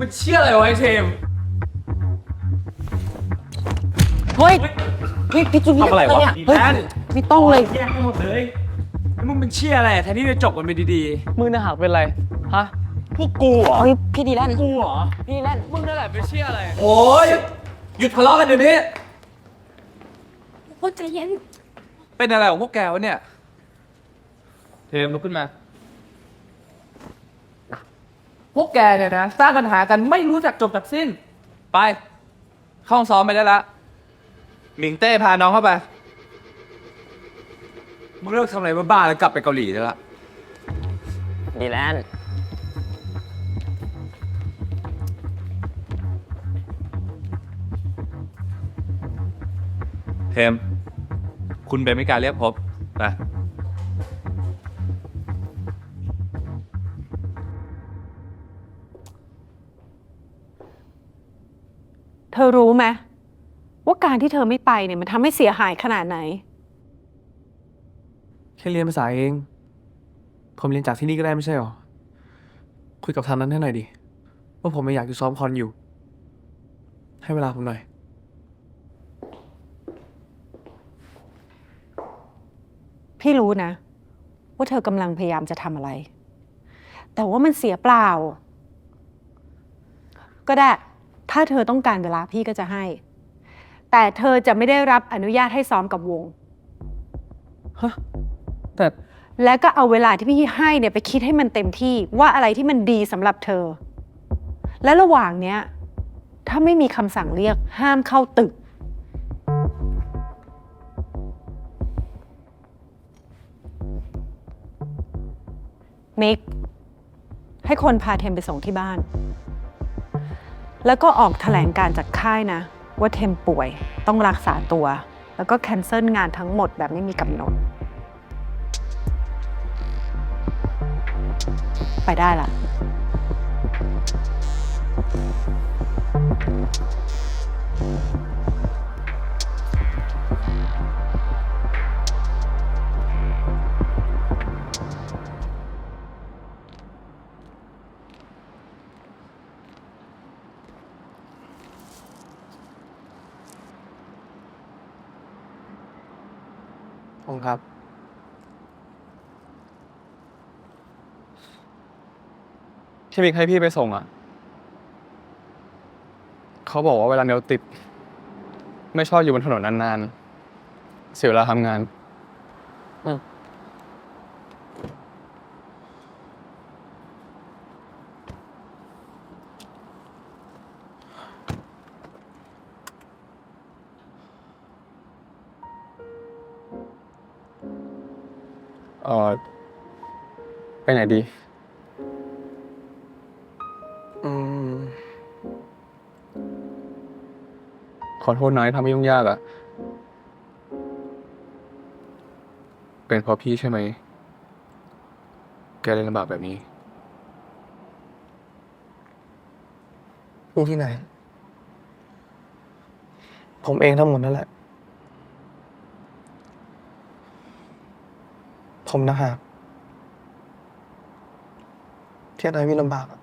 มันเชื่ออะไรวะไอ้เทมเฮ้ยพี่พี่กินทำอะไรวะเนี่ยเฮ้ยแอนไม่ต้องเลย แยกให้หมดเลยแล้วมึงเป็นเชี่ยอะไรแทนที่จะจบกันไปดีมึงน่ะหักเป็นไร ฮะ ๆ พวกกูเหรอ เฮ้ยพี่ดีแลนด์กูเหรอ พี่ดีแลนด์มึงนั่นแหละเป็นเชี่ยอะไร โอ้ยหยุดทะเลาะกันเดี๋ยวนี้โอ้ใจเย็น เป็นอะไรของพวกแกวะเนี่ย เทมลุกขึ้นมา พวกแกเนี่ยนะสร้างปัญหากันไม่รู้จักจบจากสิ้น ไป เข้าห้องซ้อมไปได้ละหมิงเต้พาน้องเข้าไป มึงเลิกทำอะไรบ้าๆแล้วกลับไปเกาหลีได้ละ ดีแลนด์เทม คุณเป็นไม่การเรียกพบไป เธอรู้ไหมว่าการที่เธอไม่ไปเนี่ยมันทำให้เสียหายขนาดไหน แค่เรียนภาษาเอง ผมเรียนจากที่นี่ก็ได้ไม่ใช่หรอ คุยกับทางนั้นให้หน่อยดิ ว่าผมไม่อยากจะซ้อมคอนอยู่ ให้เวลาผมหน่อย พี่รู้นะ ว่าเธอกำลังพยายามจะทำอะไร แต่ว่ามันเสียเปล่า ก็ได้ ถ้าเธอต้องการเวลาพี่ก็จะให้ แต่เธอจะไม่ได้รับอนุญาตให้ซ้อมกับวง ฮะแต่และก็เอาเวลาที่พี่ให้เนี่ยไปคิดให้มันเต็มที่ว่าอะไรที่มันดีสำหรับเธอ และระหว่างเนี้ย ถ้าไม่มีคำสั่งเรียกห้ามเข้าตึก มิก ให้คนพาเทมไปส่งที่บ้าน แล้วก็ออกแถลงการจากค่ายนะ ว่าเทมป่วยต้องรักษาตัว แล้วก็แคนเซิลงานทั้งหมดแบบไม่มีกำหนด ไปได้ละ ผมครับ ที่มิกให้พี่ไปส่งอะ เขาบอกว่าเวลาเนียวติด ไม่ชอบอยู่บนถนนนานๆ เสียเวลาทำงาน เออไปไหนดี อืม ขอโทษนะที่ทำให้ยุ่งยากอะ่ะเป็นเพราะพี่ใช่ไหม แกเลยลำบากแบบนี้ พี่ที่ไหน ผมเองทั้งหมดนั่นแหละ ผมนะฮะที่ทำให้พี่ลำบากอะ